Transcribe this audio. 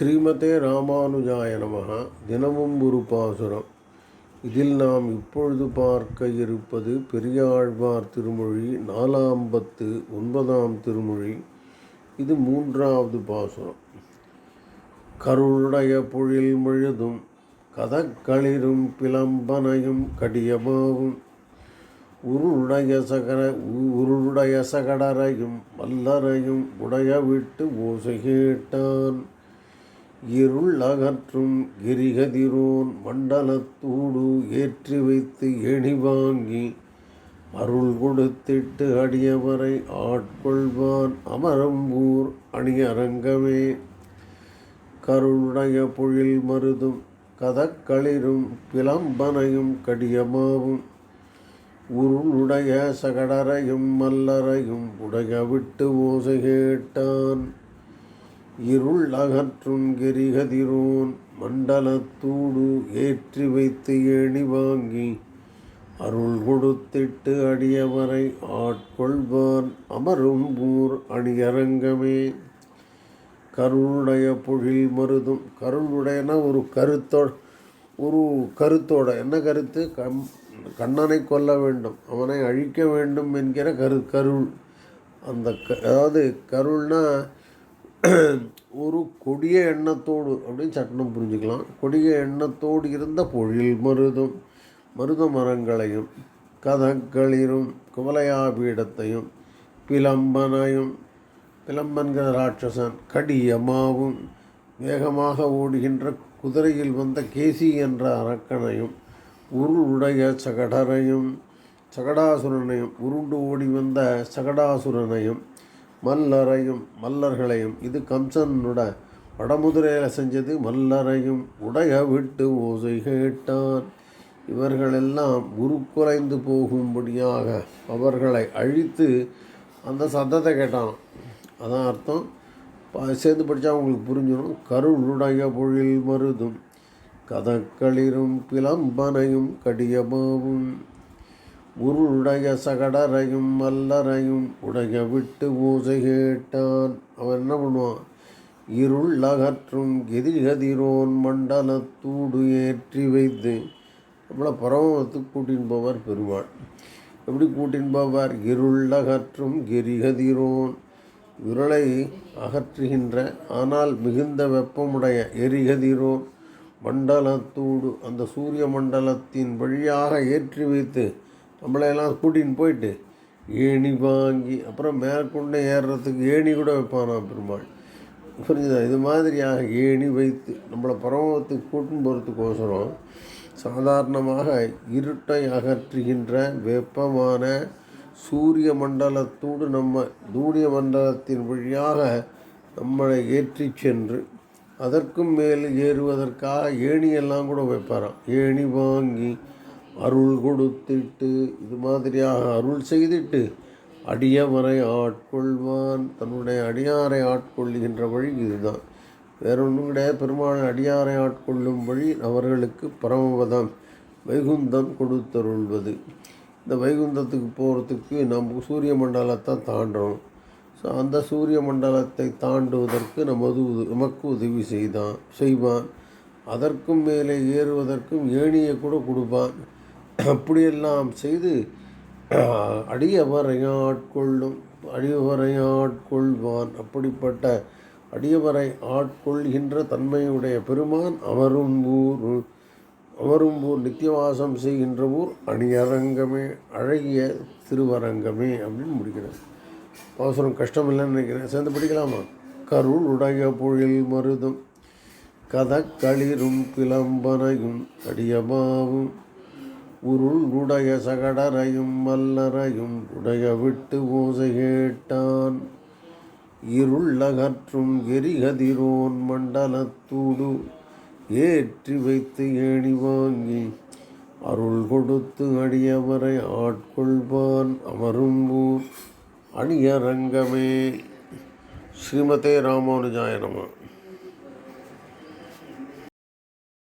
ஸ்ரீமதே ராமானுஜாய நமக தினமும் ஒரு பாசுரம். இதில் நாம் இப்பொழுது பார்க்க இருப்பது பெரியாழ்வார் திருமொழி நாலாம் பத்து ஒன்பதாம் திருமொழி. இது மூன்றாவது பாசுரம். கருளுடைய பொழில் முழுதும் கதக்களிரும் பிளம்பனையும் கடியமாகும். உருளுடைய சகர உருளுடைய சகடரையும் வல்லரையும் உடைய விட்டு ஓசை கேட்டான். இருள் அகற்றும் கிரிகதிரோன் மண்டலத்தூடு ஏற்றி வைத்து எணி வாங்கி அருள் கொடுத்திட்டு அடியவரை ஆட்கொள்வான் அமரம்பூர் அணியரங்கமே. கருளுடைய பொழில் மருதும் கதக்களிரும் பிளம்பனையும் கடியமாவும். உருளுடைய சகடரையும் மல்லரையும் உடைய விட்டு ஓசை கேட்டான். இருள் அகற்றும் கெரிகதிரோன் மண்டலத்தூடு ஏற்றி வைத்து ஏணி வாங்கி அருள் கொடுத்திட்டு அடியவரை ஆட்கொள்வான் அமரும் ஊர் அணியரங்கமே. கருளுடைய பொழில் மருதும். கருளுடையனா ஒரு கருத்தோ ஒரு கருத்தோட. என்ன கருத்து? கம் கண்ணனை கொல்ல வேண்டும். அவனை அழிக்க வேண்டும் என்கிற கரு கருள். அந்த க அதாவது கருள்னா ஒரு கொடிய எண்ணத்தோடு அப்படின்னு சட்டணம் புரிஞ்சுக்கலாம். கொடிய எண்ணத்தோடு இருந்த பொழில் மருதும் மருத மரங்களையும் கதக்களிரும் குவலையாபீடத்தையும் பிலம்பனையும் பிலம்பன்கிற ராட்சசன் கடியமாவும் வேகமாக ஓடுகின்ற குதிரையில் வந்த கேசி என்ற அரக்கனையும் உருளுடைய சகடரையும் சகடாசுரனையும் உருண்டு ஓடி வந்த சகடாசுரனையும் மல்லரையும் மல்லர்களையும். இது கம்சனோட வடமுதிரையில் செஞ்சது மல்லரையும் உடைய விட்டு ஓசை கேட்டான். இவர்களெல்லாம் உருக்குலைந்து போகும்படியாக அவர்களை அழித்து அந்த சத்தத்தை கேட்டான். அதான் அர்த்தம். சேர்ந்து படித்தா உங்களுக்கு புரிஞ்சிடும். கருளுடைய பொழில் மருதும். கதக்களிரும் பிளம்பனையும் கடியமாவும் உருளுடைய சகடரையும் மல்லரையும் உடைய விட்டு ஓசை கேட்டான். அவன் என்ன பண்ணுவான்? இருள் அகற்றும் கெதிகதிரோன் மண்டலத்தூடு ஏற்றி வைத்து நம்மளை பரமத்துக்கு கூட்டின்பவர் போவார் பெருமாள். எப்படி கூட்டின்னு போவார் இருள் அகற்றும் கெரிகதிரோன் இருளை அகற்றுகின்ற ஆனால் மிகுந்த வெப்பமுடைய எரிகதிரோன் மண்டலத்தூடு அந்த சூரிய மண்டலத்தின் வழியாக ஏற்றி வைத்து நம்மளையெல்லாம் கூட்டின்னு போயிட்டு ஏணி வாங்கி அப்புறம் மேற்கொண்டு ஏறுறதுக்கு ஏணி கூட வைப்பானாம் பெருமாள். புரிஞ்சுதா? இது மாதிரியாக ஏணி வைத்து நம்மளை பரமத்துக்கு கூட்டின்னு போகிறதுக்கோசரம் சாதாரணமாக இருட்டை அகற்றுகின்ற வெப்பமான சூரிய மண்டலத்தோடு நம்ம தூரிய மண்டலத்தின் வழியாக நம்மளை ஏற்றி சென்று அதற்கும் மேல் ஏறுவதற்காக ஏணியெல்லாம் கூட வைப்பாராம். ஏணி வாங்கி அருள் கொடுத்துட்டு இது மாதிரியாக அருள் செய்துட்டு அடியவரை ஆட்கொள்வான். தன்னுடைய அடியாரை ஆட்கொள்ளுகின்ற வழி இதுதான். வேற ஒன்றும் கிடையாது. பெருமாள் அடியாரை ஆட்கொள்ளும் வழி அவர்களுக்கு பரமபதம் வைகுந்தம் கொடுத்தருள்வது. இந்த வைகுந்தத்துக்கு போகிறதுக்கு நம்ம சூரிய மண்டலத்தை தாண்டணும். ஸோ அந்த சூரிய மண்டலத்தை தாண்டுவதற்கு நமது நமக்கு உதவி செய்தான் செய்வான். அதற்கும் மேலே ஏறுவதற்கும் ஏணியை கூட கொடுப்பான். அப்படியெல்லாம் செய்து அடியவரை ஆட்கொள்ளும் அடியவரை ஆட்கொள்வான் அப்படிப்பட்ட அடியவரை ஆட்கொள்கின்ற தன்மையுடைய பெருமான் அவரும் ஊர் அவரும் ஊர் நித்தியவாசம் செய்கின்ற ஊர் அணியரங்கமே அழகிய திருவரங்கமே அப்படின்னு முடிக்கிறார் அவசரம் கஷ்டம் இல்லைன்னு நினைக்கிறேன். சேர்ந்து படிக்கலாமா? கருள் உடைய பொழில் மருதும் கதக்களிரும் பிளம்பனையும் அடியமாவும் உருள் உடைய சகடரையும் வல்லரையும் உடைய விட்டு ஓசை கேட்டான். இருள் அகற்றும் எரிகதிரோன் மண்டலத்தூடு ஏற்றி வைத்து ஏணி வாங்கி அருள் கொடுத்து அடியவரை ஆட்கொள்வான் அமரும்பூர் அணியரங்கமே. ஸ்ரீமதே ராமானுஜாயனமா